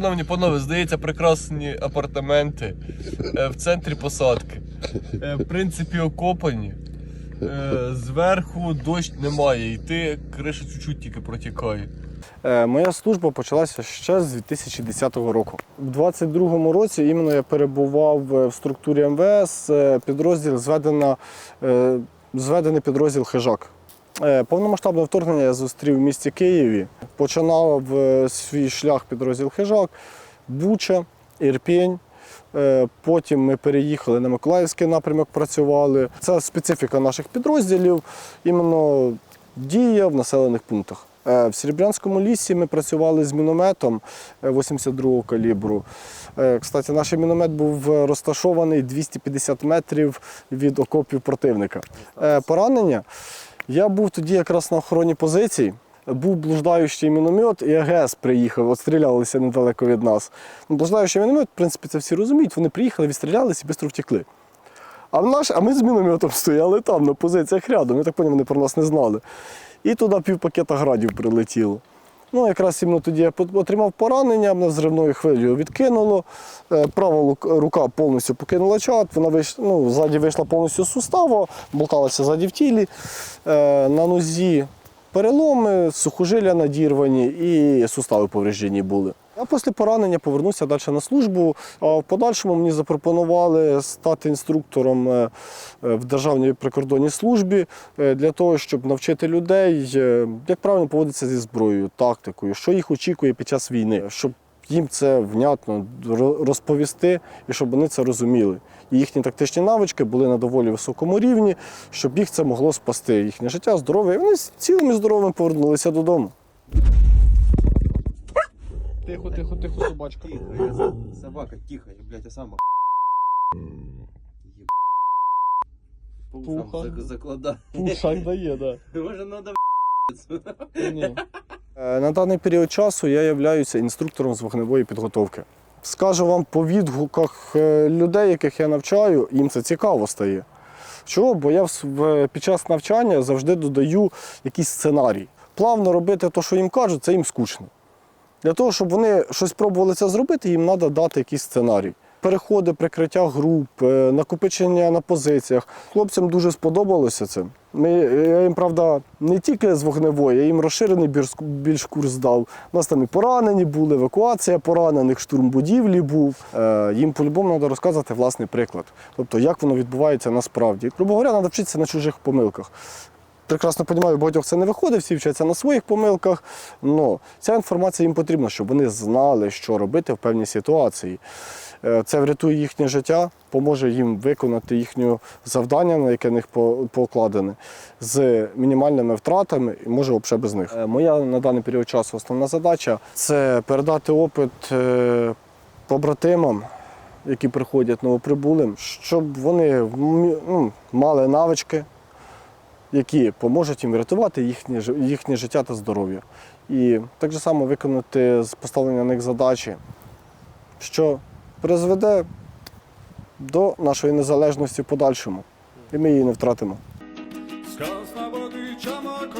шановні панове, здається, прекрасні апартаменти е, в центрі посадки. Е, В принципі, окопані. Е, Зверху дощ немає, йти криша чуть-чуть тільки протікає. Моя служба почалася ще з 2010 року. У 2022 році іменно я перебував в структурі МВС, підрозділ зведена, зведений підрозділ Хижак. Е, Повномасштабне вторгнення я зустрів в місті Києві. Починав е, свій шлях підрозділ Хижак, Буча, Ірпінь. Е, Потім ми переїхали на Миколаївський напрямок, працювали. Це специфіка наших підрозділів, іменно дія в населених пунктах. В Серебрянському лісі ми працювали з мінометом е, 82-го калібру. Кстати, наш міномет був розташований 250 метрів від окопів противника. Поранення. Я був тоді якраз на охороні позицій. Був блуждаючий міномет, і АГС приїхав, отстрілялися недалеко від нас. Ну, Блуждаючий міномет, в принципі, це всі розуміють. Вони приїхали, відстрілялися і швидко втекли. А, наш, а ми з мінометом стояли там, на позиціях рядом. Я так поняв, вони про нас не знали. І туди пів пакета градів прилетіло. Ну, якраз іменно тоді я отримав поранення, мене зривною хвилею відкинуло. Е, Права рука повністю покинула чат, вона вийш, ну, ззаді вийшла повністю з сустава, болталася ззаді в тілі. Е, На нозі переломи, сухожилля надірвані і сустави повреждені були. А після поранення повернувся далі на службу. А в подальшому мені запропонували стати інструктором е, е, в Державній прикордонній службі е, для того, щоб навчити людей, як правильно поводитися зі зброєю, тактикою, що їх очікує під час війни, щоб їм це внятно ро- розповісти і щоб вони це розуміли. І їхні тактичні навички були на доволі високому рівні, щоб їх це могло спасти, їхнє життя, здоров'я. І вони цілими здоровими повернулися додому. Тихо, тихо, тихо, собачка. Тихо, я за- собака, тихо, я, блядь, я сам ох- Еб- По ушам Пуха. зак- закладаю. Пушак дає, так. Може, надо Ні. Е, На даний період часу я являюся інструктором з вогневої підготовки. Скажу вам по відгуках е, людей, яких я навчаю, їм це цікаво стає. Чого? Бо я в с- в- під час навчання завжди додаю якийсь сценарій. Плавно робити те, що їм кажуть, це їм скучно. Для того, щоб вони щось пробували це зробити, їм треба дати якийсь сценарій. Переходи, прикриття груп, е, накопичення на позиціях. Хлопцям дуже сподобалося це. Ми, я їм, правда, не тільки з вогневої, я їм розширений більш, курс дав. У нас там і поранені були, евакуація поранених, штурм будівлі був. Е, їм по-любому треба розказувати власний приклад. Тобто, як воно відбувається насправді. Грубо говоря, треба вчитися на чужих помилках. Прекрасно розумію, багатьох це не виходить, всі вчаться на своїх помилках. але ця інформація їм потрібна, щоб вони знали, що робити в певній ситуації. Е, Це врятує їхнє життя, поможе їм виконати їхнє завдання, на яке них по- покладене, з мінімальними втратами і може взагалі без них. Е, Моя на даний період часу основна задача це передати опит е, побратимам, які приходять новоприбулим, щоб вони ну, мали навички, які поможуть їм врятувати їхнє, їхнє життя та здоров'я. І так же само виконати з поставлення них задачі, що призведе до нашої незалежності в подальшому. І ми її не втратимо. Skazna vodičama,